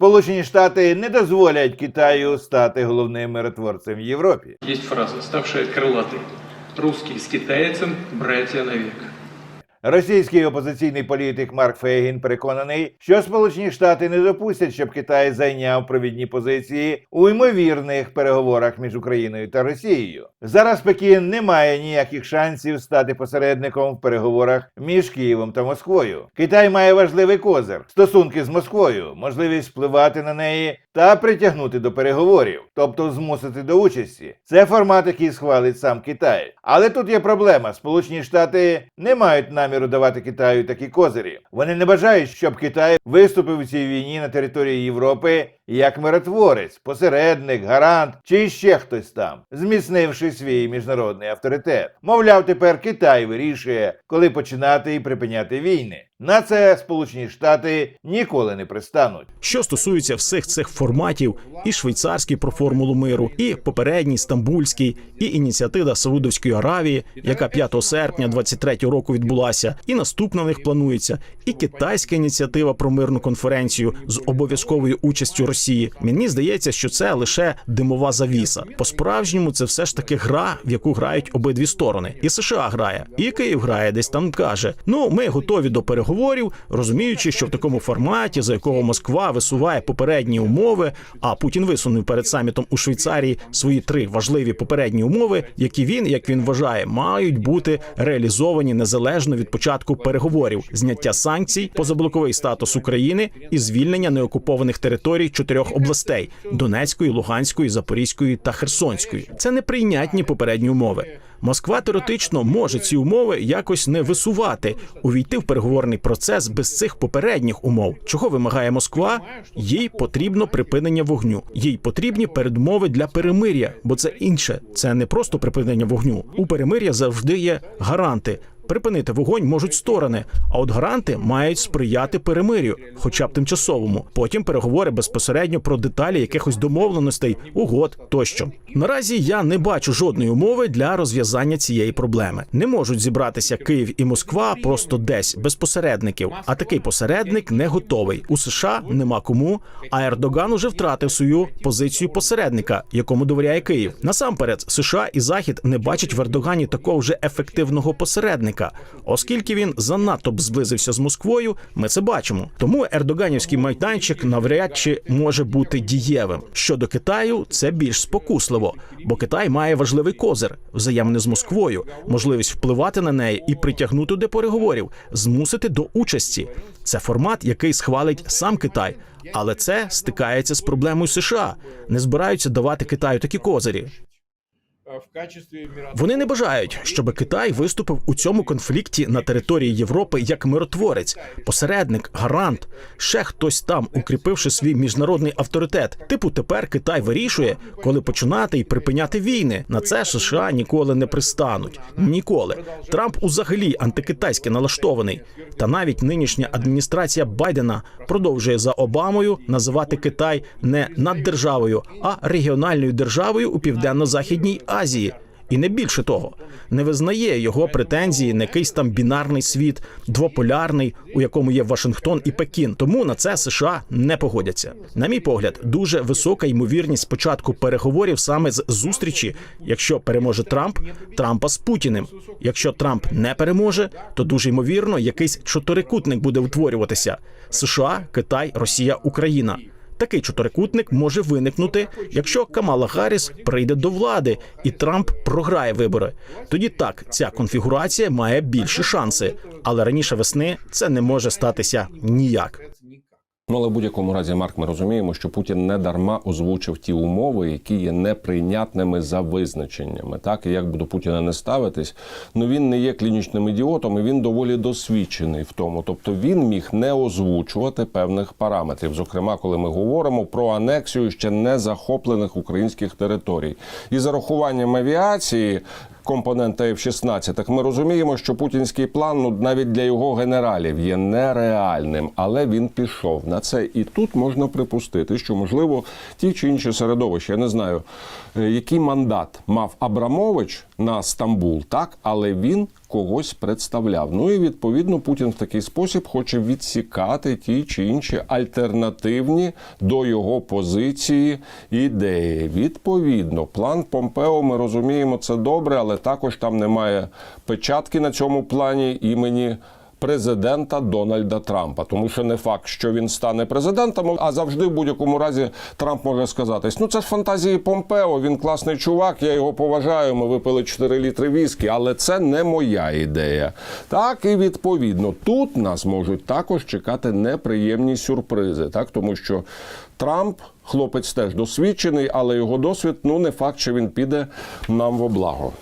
Сполучені Штати не дозволять Китаю стати головним миротворцем в Європі. Є фраза, ставши крилатий. Русський з китайцем – братья навек. Російський опозиційний політик Марк Фейгін переконаний, що Сполучені Штати не допустять, щоб Китай зайняв провідні позиції у ймовірних переговорах між Україною та Росією. Зараз Пекін не має ніяких шансів стати посередником в переговорах між Києвом та Москвою. Китай має важливий козир стосунки з Москвою, можливість впливати на неї та притягнути до переговорів, тобто змусити до участі. Це формат, який схвалить сам Китай. Але тут є проблема: Сполучені Штати не мають наміру давати Китаю такі козирі. Вони не бажають, щоб Китай виступив у цій війні на території Європи як миротворець, посередник, гарант чи ще хтось там, зміцнивши свій міжнародний авторитет. Мовляв, тепер Китай вирішує, коли починати і припиняти війни. На це Сполучені Штати ніколи не пристануть. Що стосується всіх цих форматів, і швейцарський про формулу миру, і попередній стамбульський, і ініціатива Саудовської Аравії, яка 5 серпня 23 року відбулася, і наступна в них планується, і китайська ініціатива про мирну конференцію з обов'язковою участю Росії. Мені здається, що це лише димова завіса. По справжньому це все ж таки гра, в яку грають обидві сторони. І США грає, і Київ грає, десь там каже: ну ми готові до переговорів, розуміючи, що в такому форматі, за якого Москва висуває попередні умови, а Путін висунув перед самітом у Швейцарії свої три важливі попередні умови, які він, як він вважає, мають бути реалізовані незалежно від початку переговорів, зняття санкцій, позаблоковий статус України і звільнення неокупованих територій чотирьох областей: Донецької, Луганської, Запорізької та Херсонської. Це неприйнятні попередні умови. Москва теоретично може ці умови якось не висувати, увійти в переговорний процес без цих попередніх умов. Чого вимагає Москва? Їй потрібно припинення вогню. Їй потрібні передмови для перемир'я, бо це інше. Це не просто припинення вогню. У перемир'я завжди є гаранти. Припинити вогонь можуть сторони, а от гаранти мають сприяти перемир'ю, хоча б тимчасовому. Потім переговори безпосередньо про деталі якихось домовленостей, угод тощо. Наразі я не бачу жодної умови для розв'язання цієї проблеми. Не можуть зібратися Київ і Москва просто десь без посередників. А такий посередник не готовий. У США нема кому. А Ердоган уже втратив свою позицію посередника, якому довіряє Київ. Насамперед, США і Захід не бачать в Ердогані такого вже ефективного посередника, оскільки він занадто б зблизився з Москвою. Ми це бачимо. Тому ердоганівський майданчик навряд чи може бути дієвим. Щодо Китаю, це більш спокусливо, бо Китай має важливий козир взаємини з Москвою, можливість впливати на неї і притягнути до переговорів, змусити до участі. Це формат, який схвалить сам Китай. Але це стикається з проблемою США. Не збираються давати Китаю такі козирі. В качестве миротворца. Вони не бажають, щоб Китай виступив у цьому конфлікті на території Європи як миротворець, посередник, гарант, ще хтось там, укріпивши свій міжнародний авторитет. Типу, тепер Китай вирішує, коли починати і припиняти війни. На це США ніколи не пристануть. Ніколи. Трамп узагалі антикитайськи налаштований. Та навіть нинішня адміністрація Байдена продовжує за Обамою називати Китай не наддержавою, а регіональною державою у південно-західній Азії. І не більше того, не визнає його претензії на якийсь там бінарний світ, двополярний, у якому є Вашингтон і Пекін. Тому на це США не погодяться. На мій погляд, дуже висока ймовірність початку переговорів саме з зустрічі. Якщо переможе Трамп, Трампа з Путіним. Якщо Трамп не переможе, то дуже ймовірно якийсь чотирикутник буде утворюватися: США, Китай, Росія, Україна. Такий чотирикутник може виникнути, якщо Камала Гарріс прийде до влади і Трамп програє вибори. Тоді так ця конфігурація має більші шанси, але раніше весни це не може статися ніяк. Ну, але в будь-якому разі, Марк, ми розуміємо, що Путін не дарма озвучив ті умови, які є неприйнятними за визначеннями. Так і як би до Путіна не ставитись, ну він не є клінічним ідіотом, і він доволі досвідчений в тому. Тобто він міг не озвучувати певних параметрів. Зокрема, коли ми говоримо про анексію ще не захоплених українських територій, і зарахуванням авіації. Компонента F-16, так ми розуміємо, що путінський план ну навіть для його генералів є нереальним, але він пішов на це. І тут можна припустити, що можливо ті чи інші середовища, я не знаю, е, який мандат мав Абрамович на Стамбул, так, але він когось представляв. Ну і відповідно Путін в такий спосіб хоче відсікати ті чи інші альтернативні до його позиції ідеї. Відповідно, план Помпео, ми розуміємо це добре, але також там немає печатки на цьому плані імені. Президента Дональда Трампа, тому що не факт, що він стане президентом, а завжди в будь-якому разі Трамп може сказати: ну це ж фантазії Помпео. Він класний чувак, я його поважаю. Ми випили 4 літри віскі, але це не моя ідея. Так і відповідно тут нас можуть також чекати неприємні сюрпризи, так тому що Трамп. Хлопець теж досвідчений, але його досвід ну не факт, що він піде нам во благо.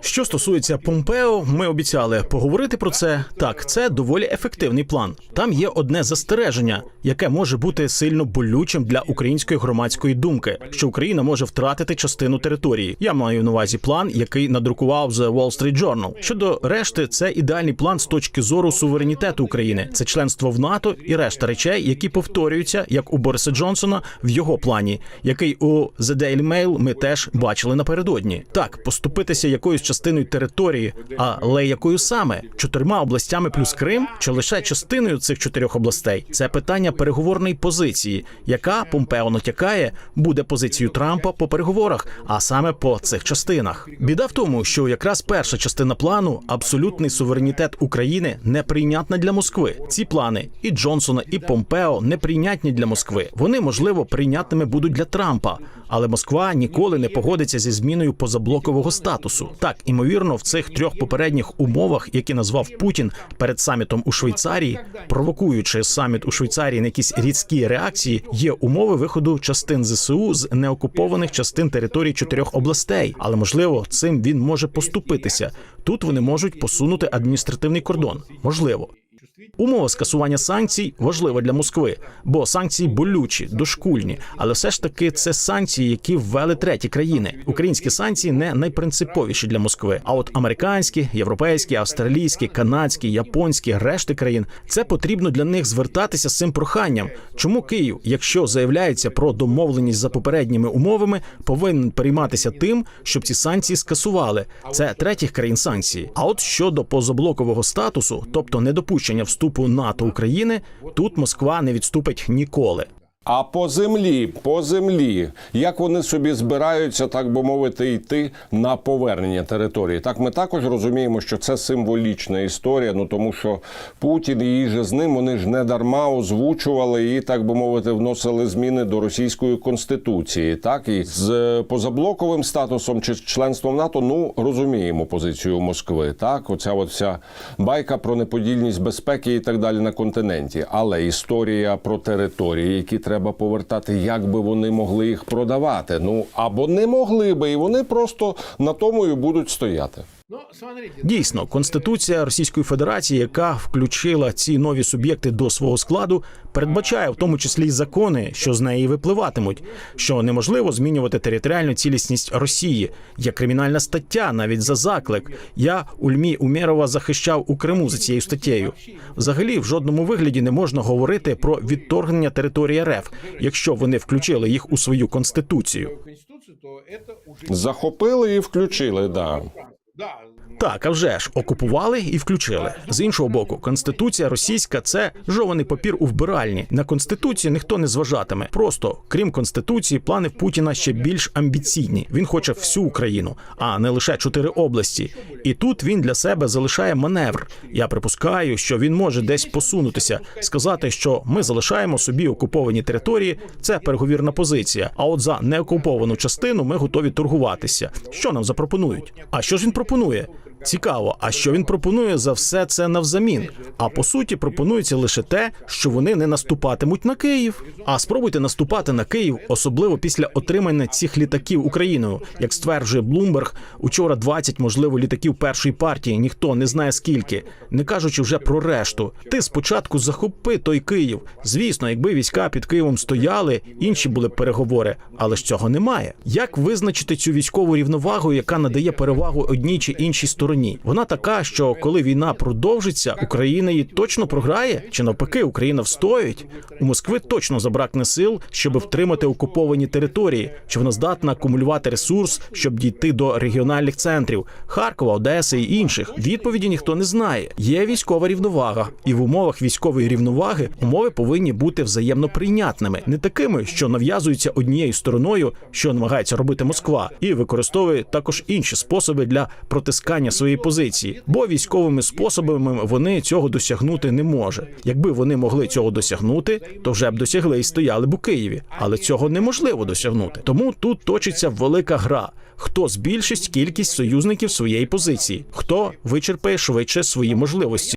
Що стосується Помпео, ми обіцяли поговорити про це. Так, це доволі ефективний план. Там є одне застереження, яке може бути сильно болючим для української громадської думки, що Україна може втратити частину території. Я маю на увазі план, який надрукував The Wall Street Journal. Щодо решти, це ідеальний план з точки зору суверенітету України. Це членство в НАТО і решта речей, які повторюються, як у Бориса Джонсона в його плані, який у The Daily Mail ми теж бачили напередодні. Так, поступитися якоюсь частиною території, але якою саме чотирма областями плюс Крим, чи лише частиною цих чотирьох областей? Це питання переговорної позиції, яка Помпео натякає, буде позицією Трампа по переговорах, а саме по цих частинах. Біда в тому, що якраз перша частина плану абсолютний суверенітет України неприйнятна для Москви. Ці плани і Джонсона, і Помпео неприйнятні для Москви. Вони можливо прийнятними будуть для Трампа, але Москва ніколи не погодиться зі зміною позаблокового статусу. Так, імовірно, в цих трьох попередніх умовах, які назвав Путін перед самітом у Швейцарії, провокуючи саміт у Швейцарії на якісь різкі реакції, є умови виходу частин ЗСУ з неокупованих частин території чотирьох областей. Але можливо, цим він може поступитися. Тут вони можуть посунути адміністративний кордон. Можливо. Умова скасування санкцій важлива для Москви, бо санкції болючі, дошкульні, але все ж таки це санкції, які ввели треті країни. Українські санкції не найпринциповіші для Москви. А от американські, європейські, австралійські, канадські, японські, решти країн це потрібно для них звертатися з цим проханням. Чому Київ, якщо заявляється про домовленість за попередніми умовами, повинен перейматися тим, щоб ці санкції скасували? Це третіх країн санкції. А от щодо позаблокового статусу, тобто недопущення вступу НАТО України, тут Москва не відступить ніколи. А по землі, по землі, як вони собі збираються, так би мовити, йти на повернення території? Так ми також розуміємо, що це символічна історія. Ну тому що Путін і же з ним вони ж не дарма озвучували і, так би мовити, вносили зміни до російської конституції. Так і з позаблоковим статусом чи членством НАТО, ну розуміємо позицію Москви. Так, оця от вся байка про неподільність безпеки і так далі на континенті. Але історія про території, які треба повертати, як би вони могли їх продавати. Ну або не могли би, і вони просто на тому і будуть стояти. Но смотрите, Дійсно, конституція Російської Федерації, яка включила ці нові суб'єкти до свого складу, передбачає в тому числі й закони, що з неї випливатимуть, що неможливо змінювати територіальну цілісність Росії. Є кримінальна стаття навіть за заклик. Я Ульмі Умєрова захищав у Криму за цією статтєю. Взагалі, в жодному вигляді не можна говорити про відторгнення території РФ, якщо вони включили їх у свою конституцію. Захопили і включили, да. Так, а вже ж окупували і включили. З іншого боку, конституція російська це жований папір у вбиральні. На конституцію ніхто не зважатиме. Просто крім конституції, плани Путіна ще більш амбіційні. Він хоче всю Україну, а не лише чотири області. І тут він для себе залишає маневр. Я припускаю, що він може десь посунутися, сказати, що ми залишаємо собі окуповані території. Це переговірна позиція. А от за неокуповану частину ми готові торгуватися. Що нам запропонують? А що ж він пропонує? proponuję. Цікаво, а що він пропонує за все це навзамін? А по суті, пропонується лише те, що вони не наступатимуть на Київ. А спробуйте наступати на Київ, особливо після отримання цих літаків Україною. Як стверджує Блумберг, учора 20, можливо, літаків першої партії. Ніхто не знає скільки, не кажучи вже про решту. Ти спочатку захопи той Київ. Звісно, якби війська під Києвом стояли, інші були б переговори, але ж цього немає. Як визначити цю військову рівновагу, яка надає перевагу одній чи іншій стороні? Стороні. Вона така, що коли війна продовжиться, Україна її точно програє, чи навпаки, Україна встоїть. У Москви точно забракне сил, щоб втримати окуповані території. Чи вона здатна акумулювати ресурс, щоб дійти до регіональних центрів Харкова, Одеси і інших? Відповіді ніхто не знає. Є військова рівновага, і в умовах військової рівноваги умови повинні бути взаємно прийнятними, не такими, що нав'язуються однією стороною, що намагається робити Москва, і використовує також інші способи для протискання своєї позиції, бо військовими способами вони цього досягнути не може. Якби вони могли цього досягнути, то вже б досягли і стояли б у Києві, але цього неможливо досягнути. Тому тут точиться велика гра. Хто збільшить кількість союзників своєї позиції, хто вичерпає швидше свої можливості.